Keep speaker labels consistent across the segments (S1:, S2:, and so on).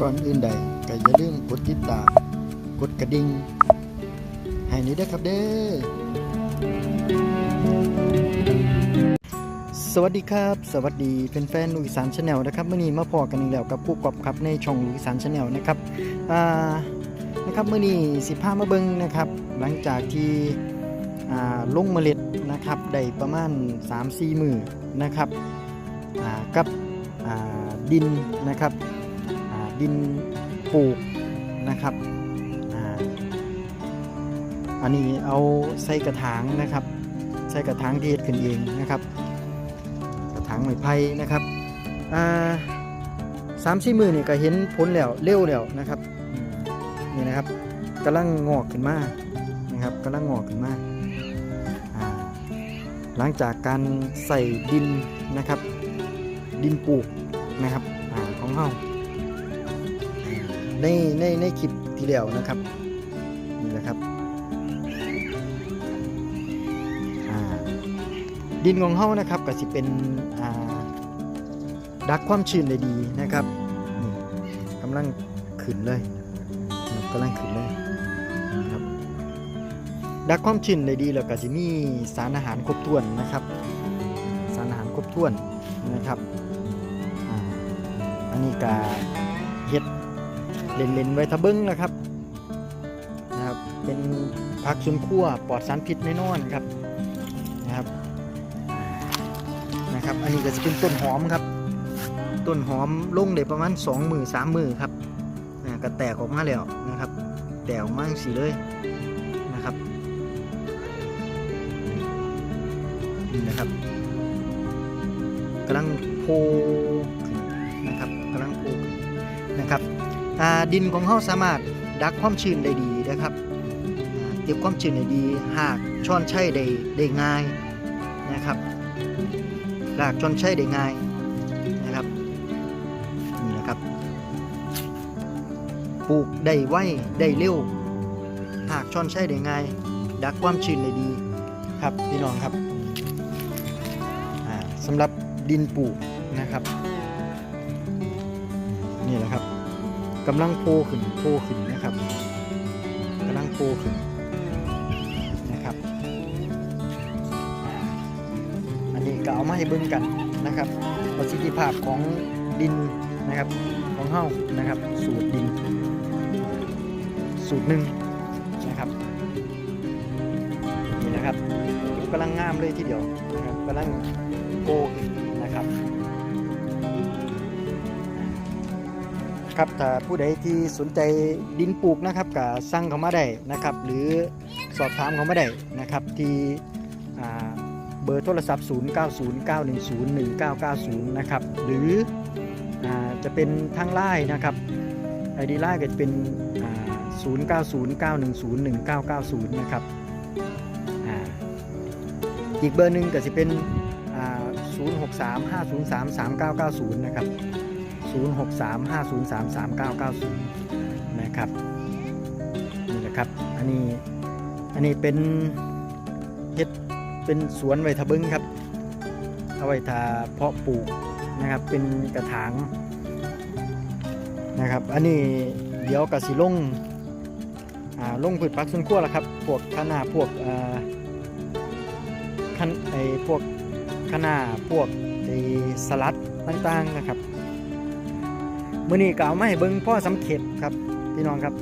S1: ก่อนอื่นใดก็อย่าลืมกดติดตาม กดกระดิ่งให้นี้ด้วยครับเด้อสวัสดีครับ สวัสดีเป็นแฟนๆลุยสานชาแนลนะครับเมื่อนี้มาพอกันอีกแล้วกับผู้กอบครับในช่องลุยสานชาแนลนะครับอ่านะครับเมื่อนี้สิพามาเบิ้งนะครับ หลังจากที่อ่าลงเมล็ดนะครับได้ประมาณ3-4มือนะครับอ่ากับอ่าดินนะครับ ดินปลูกนะครับอันนี้เอาใส่กระถางนะครับ ใส่กระถางที่เฮ็ดขึ้นเองนะครับ กระถางไม้ไผ่นะครับสามสี่มือนี่ก็เห็นผลแล้วเร็วแล้วนะครับนี่นะครับกำลังงอกขึ้นมานะครับกำลังงอกขึ้นมาหลังจากการใส่ดินนะครับ ดินปลูกนะครับอของเฮา ในในในคลิปที่แล้วนะครับนี่แหละครับอ่าดินของเฮานะครับก็สิเป็นอ่าดักความชื้นได้ดีนะครับนี่กำลังขึ้นเลยกำลังขึ้นเลยนะครับดักความชื้นได้ดีแล้วก็สิมีสารอาหารครบถ้วนนะครับ สารอาหารครบถ้วนนะครับอ่าอันนี้ก็เฮ็ด เล่นๆไว้ทะเบิ้งนะครับนะครับ เป็นผักสวนครัวปลอดสารพิษแน่นอนครับนะครับนะครับ อันนี้ก็จะเป็นต้นหอมครับ ต้นหอมลงได้ประมาณ2มือ3มือครับนะก็แตกออกมาแล้วนะครับ แตกออกมาสีเลยนะครับนี่นะครับกำลังโพนะครับกำลังโพนะครับ ดินของเขาสามารถดักความชื้นได้ดีนะครับเก็บความชื้นได้ดี หากช้อนใช้ได้ได้ง่ายนะครับรากจนใช้ได้ง่ายนะครับนี่นะครับปลูกได้ไวได้เร็วหากชอนใช้ได้ง่าย ดักความชื้นได้ดีครับพี่น้องครับอ่าสำหรับดินปลูกนะครับ นี่แหละครับ กำลังโพขึ้นโพขึ้นนะครับกำลังโพขึ้นนะครับอันนี้ก็เอามาให้เบิ่งกันนะครับประสิทธิภาพของดินนะครับของเฮ้านะครับ สูตรดิน สูตรหนึ่งนะครับนี่นะครับกำลังงามเลยทีเดียวนะครับกำลังโกขึ้นนะครับ ครับถ้าผู้ใดที่สนใจดินปลูกนะครับก็สั่งเขามาได้นะครับ หรือสอบถามเขามาได้นะครับ ที่เบอร์โทรศัพท์ 0909101990 นะครับ หรืออจะเป็นทางไลน์นะครับ ID ไลน์ก็จะเป็น 0909101990 นะครับอีกเบอร์หนึ่งก็จะเป็น 0635033990 นะครับ 0635033990 นะครับนี่แหละครับอันนี้อันนี้เป็นเฮ็ดเป็นสวนไวทะบึงครับเอาไว้ทาเพาะปลูกนะครับเป็นกระถางนะครับ อันนี้เดี๋ยวกสิลงลงพืชผักสวนครัวและครับพวกคะน้าพวกอ่าคันไอพวกคะน้าพวกไอสลัดต่างๆนะครับ มื้อนี้ก็เอามาให้เบิ่งพ่อสำเข็จครับพี่น้องครับ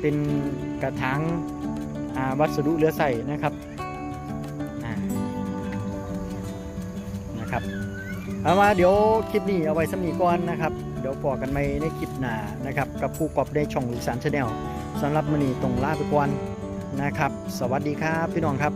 S1: เป็นกระถางวัสดุเหลือใส่นะครับนะครับเอามาเดี๋ยวคลิปนี้เอาไว้สำนีก่อนนะครับ เดี๋ยวพอกันใหม่ในคลิปหน้านะครับ กับผู้กอบในช่องลูกสารชาแนลสำหรับมื้อนี้ตรงลาไปก่อนนะครับ สวัสดีครับพี่น้องครับ